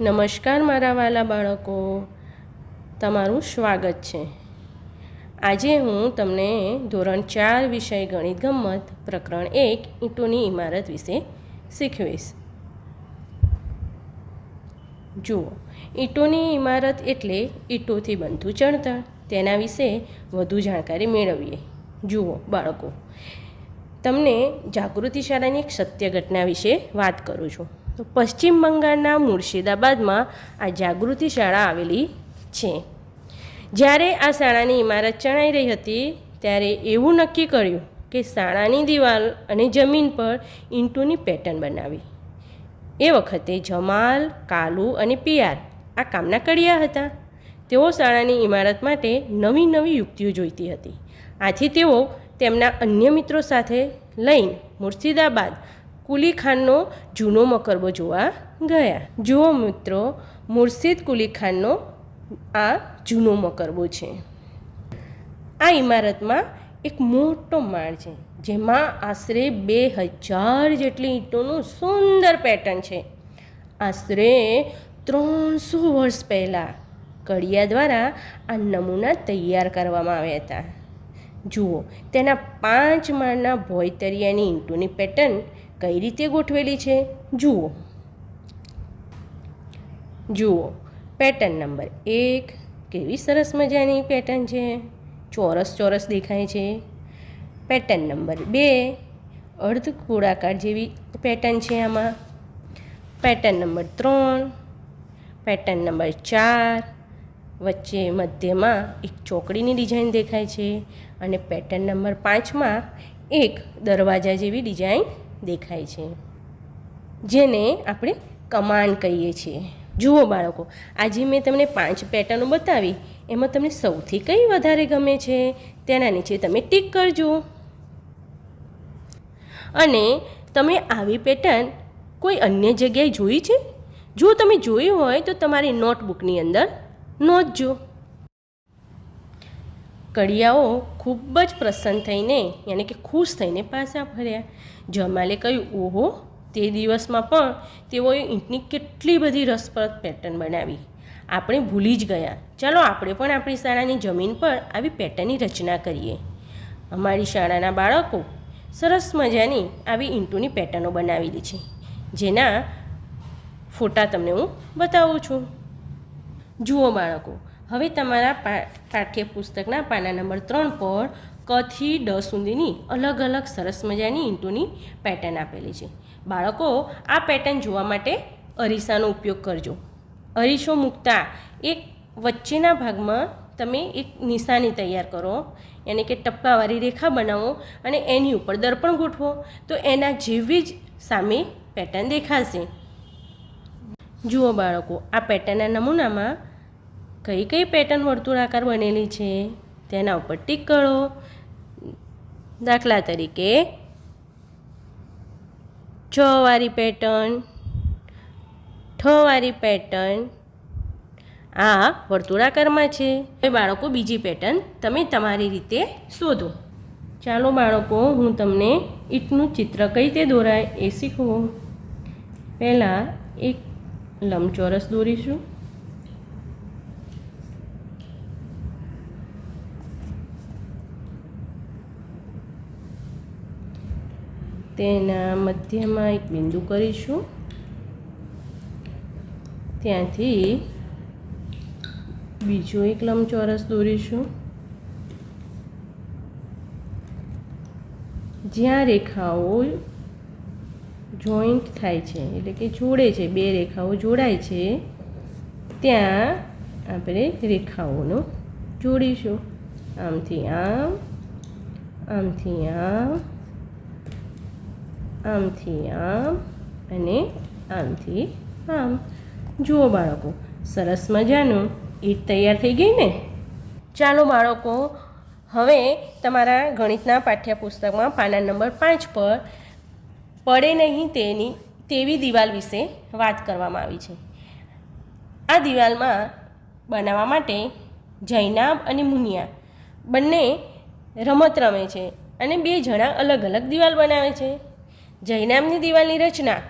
નમસ્કાર મારા વાલા બાળકો. તમારું સ્વાગત છે. આજે હું તમને ધોરણ ચાર વિષય ગણિત ગમ્મત પ્રકરણ એક ઈંટોની ઇમારત વિશે શીખવીશ. જુઓ, ઈંટોની ઇમારત એટલે ઈંટોથી બનતું ચણતર. તેના વિશે વધુ જાણકારી મેળવીએ. જુઓ, બાળકો, તમને જાગૃતિ શાળાની એક સત્ય ઘટના વિશે વાત કરું છું. તો પશ્ચિમ બંગાળના મુર્શિદાબાદમાં આ જાગૃતિ શાળા આવેલી છે. જ્યારે આ શાળાની ઇમારત ચણાઈ રહી હતી, ત્યારે એવું નક્કી કર્યું કે શાળાની દિવાલ અને જમીન પર ઈંટોની પેટર્ન બનાવી. એ વખતે જમાલ, કાલુ અને પિયાર આ કામના કડિયા હતા. તેઓ શાળાની ઇમારત માટે નવી નવી યુક્તિઓ જોઈતી હતી. આથી તેઓ તેમના અન્ય મિત્રો સાથે લઈને મુર્શિદાબાદ કુલી ખાનનો જૂનો મકરબો જોવા ગયા. જુઓ મિત્રો, મુર્શિદ કુલી ખાનનો આ જૂનો મકરબો છે. આ ઇમારતમાં એક મોટો માળ છે, જેમાં આશરે બે હજાર જેટલી ઈંટોનું સુંદર પેટર્ન છે. આશરે ત્રણસો વર્ષ પહેલાં કડિયા દ્વારા આ નમૂના તૈયાર કરવામાં આવ્યા હતા. જુઓ, તેના પાંચ માળના ભોયતરિયાની ઈંટોની પેટર્ન કઈ રીતે ગોઠવેલી છે? જુઓ. જુઓ. પેટર્ન નંબર એક. કેવી સરસ મજાની પેટર્ન છે. ચોરસ ચોરસ દેખાય છે. પેટર્ન નંબર બે. અર્ધ ગોળાકાર જેવી પેટર્ન છે આમાં. પેટર્ન નંબર ત્રણ. પેટર્ન નંબર ચાર. વચ્ચે મધ્યમાં એક ચોકડીની ડિઝાઇન દેખાય છે. અને પેટર્ન નંબર પાંચમાં એક દરવાજા જેવી ડિઝાઇન દેખાય છે. જેને આપણે કમાન કહીએ છીએ. જુઓ બાળકો, આજે મેં તમને પાંચ પેટર્નો બતાવી. એમાં તમને સૌથી કઈ વધારે ગમે છે, તેના નીચે તમે ટીક કરજો. અને તમે આવી પેટર્ન કોઈ અન્ય જગ્યાએ જોઈ છે? જો તમે જોઈ હોય તો તમારી નોટબુકની અંદર નોંધજો. કડિયાઓ ખૂબ જ પ્રસન્ન થઈને, યાને કે ખુશ થઈને પાછા ફર્યા. જમાલે કહ્યું, ઓહો, તે દિવસમાં પણ તેઓએ ઈંટની કેટલી બધી રસપ્રદ પેટર્ન બનાવી. આપણે ભૂલી જ ગયા. ચાલો આપણે પણ આપણી શાળાની જમીન પર આવી પેટર્નની રચના કરીએ. અમારી શાળાના બાળકો સરસ મજાની આવી ઈંટોની પેટર્નો બનાવેલી છે. જેના ફોટા તમને હું બતાવું છું. જુઓ બાળકો હવે તમારા પાઠ્યપુસ્તકના પાના નંબર ત્રણ પર કથી ડ સુધીની અલગ અલગ સરસ મજાની ઈંટોની પેટર્ન આપેલી છે. બાળકો, આ પેટર્ન જોવા માટે અરીસાનો ઉપયોગ કરજો. અરીસો મૂકતા એક વચ્ચેના ભાગમાં તમે એક નિશાની તૈયાર કરો એને કે ટપકાવાળી રેખા બનાવો અને એની ઉપર દર્પણ ગોઠવો. તો એના જેવી જ સામે પેટર્ન દેખાશે. જુઓ બાળકો, આ પેટર્નના નમૂનામાં કઈ કઈ પેટર્ન વર્તુળાકાર બનેલી છે? તેના ઉપર ટીક કરો. દાખલા તરીકે, છ વાળી પેટર્ન ઠ વાળી પેટર્ન આ વર્તુળાકારમાં છે. હવે બાળકો, બીજી પેટર્ન તમે તમારી રીતે શોધો. ચાલો બાળકો, હું તમને ઈંટનું ચિત્ર કઈ રીતે દોરાય એ શીખવું. પહેલાં એક લંબચોરસ દોરીશું. તેના મધ્યમાં એક બિંદુ કરીશું. ત્યાંથી બીજો એક લંબચોરસ દોરીશું. જ્યાં રેખાઓ જોઈન્ટ થાય છે, એટલે કે જોડે છે, બે રેખાઓ જોડાય છે, ત્યાં આપણે રેખાઓનો જોડીશું. આમથી આમ આમથી આમ આમથી આમ અને આમથી આમ. જુઓ બાળકો, સરસ મજાનું ઈટ તૈયાર થઈ ગઈ ને? ચાલો બાળકો, હવે તમારા ગણિતના પાઠ્યપુસ્તકમાં પાના નંબર પાંચ પર પડે નહીં તેની, તેવી દિવાલ વિશે વાત કરવામાં આવી છે. આ દિવાલમાં બનાવવા માટે જૈનાબ અને મુનિયા બંને રમત રમે છે અને બે જણા અલગ અલગ દિવાલ બનાવે છે. જૈનામની દિવાલની રચના.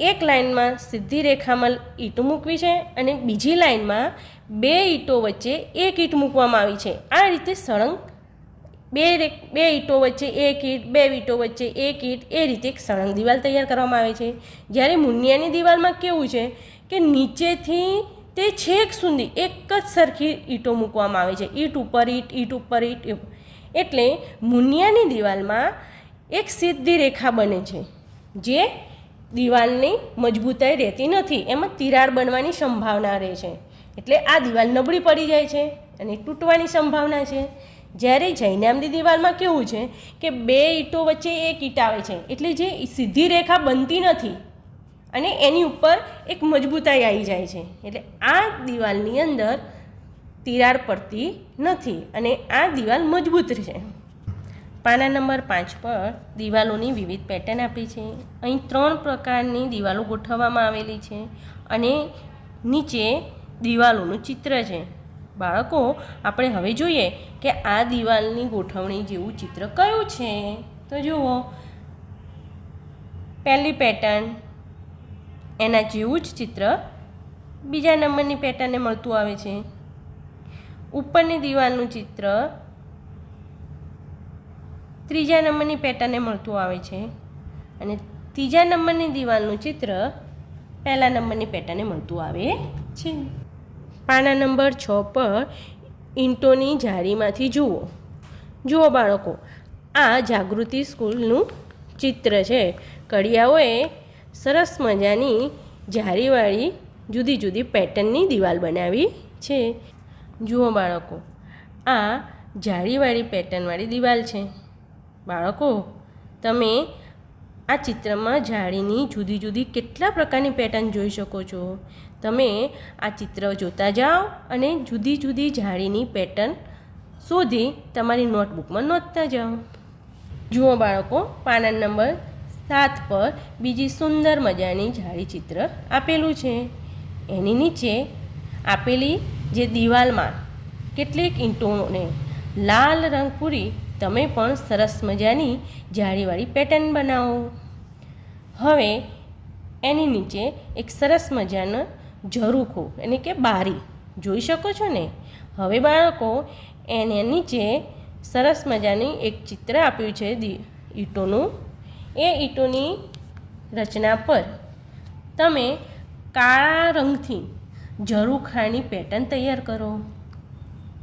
એક લાઇનમાં સીધી રેખામાં ઈંટો મૂકવી છે અને બીજી લાઇનમાં બે ઈંટો વચ્ચે એક ઈંટ મૂકવામાં આવી છે. આ રીતે સળંગ બે બે ઈંટો વચ્ચે એક ઈંટ, બે ઈંટો વચ્ચે એક ઈંટ, એ રીતે એક સળંગ દિવાલ તૈયાર કરવામાં આવે છે. જ્યારે મુનિયાની દિવાલમાં કેવું છે કે નીચેથી તે છેક સુધી એક જ સરખી ઈંટો મૂકવામાં આવે છે. ઈંટ ઉપર ઈંટ ઈંટ ઉપર ઈંટ એટલે મુનિયાની દિવાલમાં એક સીધી રેખા બને છે, જે દિવાલની મજબૂતાઈ રહેતી નથી. એમાં તિરાડ બનવાની સંભાવના રહે છે. એટલે આ દિવાલ નબળી પડી જાય છે અને તૂટવાની સંભાવના છે. જ્યારે જૈનામની દિવાલમાં કેવું છે કે બે ઈંટો વચ્ચે એક ઈંટ આવે છે, એટલે જે સીધી રેખા બનતી નથી અને એની ઉપર એક મજબૂતાઈ આવી જાય છે. એટલે આ દિવાલની અંદર તિરાડ પડતી નથી અને આ દિવાલ મજબૂત છે પાના નંબર પાંચ પર દિવાલોની વિવિધ પેટર્ન આપી છે. અહીં ત્રણ પ્રકારની દિવાલો ગોઠવવામાં આવેલી છે અને નીચે દિવાલોનું ચિત્ર છે. બાળકો, આપણે હવે જોઈએ કે આ દિવાલની ગોઠવણી જેવું ચિત્ર કયું છે? તો જુઓ. પહેલી પેટર્ન એના જેવું જ ચિત્ર બીજા નંબરની પેટર્નને મળતું આવે છે. ઉપરની દિવાલનું ચિત્ર ત્રીજા નંબરની પેટર્ને મળતું આવે છે. અને ત્રીજા નંબરની દિવાલનું ચિત્ર પહેલા નંબરની પેટર્ને મળતું આવે છે. પાના નંબર છ પર ઈંટોની જાળીમાંથી જુઓ. જુઓ બાળકો, આ જાગૃતિ સ્કૂલનું ચિત્ર છે. કડિયાઓએ સરસ મજાની જારીવાળી જુદી જુદી પેટર્નની દિવાલ બનાવી છે. જુઓ બાળકો, આ જાળીવાળી પેટર્નવાળી દિવાલ છે. બાળકો, તમે આ ચિત્રમાં જાળીની જુદી જુદી કેટલા પ્રકારની પેટર્ન જોઈ શકો છો? તમે આ ચિત્ર જોતા જાઓ અને જુદી જુદી જાળીની પેટર્ન શોધી તમારી નોટબુકમાં નોંધતા જાઓ. જુઓ બાળકો, પાના નંબર સાત પર બીજી સુંદર મજાની જાળી ચિત્ર આપેલું છે. એની નીચે આપેલી જે દિવાલમાં કેટલીક ઈંટોને લાલ રંગ પૂરી તમે પણ સરસ મજાની જાળીવાળી પેટર્ન બનાવો. હવે એની નીચે એક સરસ મજાનું ઝરૂખો એટલે કે બારી. જોઈ શકો છો ને? હવે બાળકો, એને નીચે સરસ મજાની એક ચિત્ર આપ્યું છે ઈંટોનું. એ ઈંટોની રચના પર તમે કાળા રંગથી ઝરૂખાની પેટર્ન તૈયાર કરો.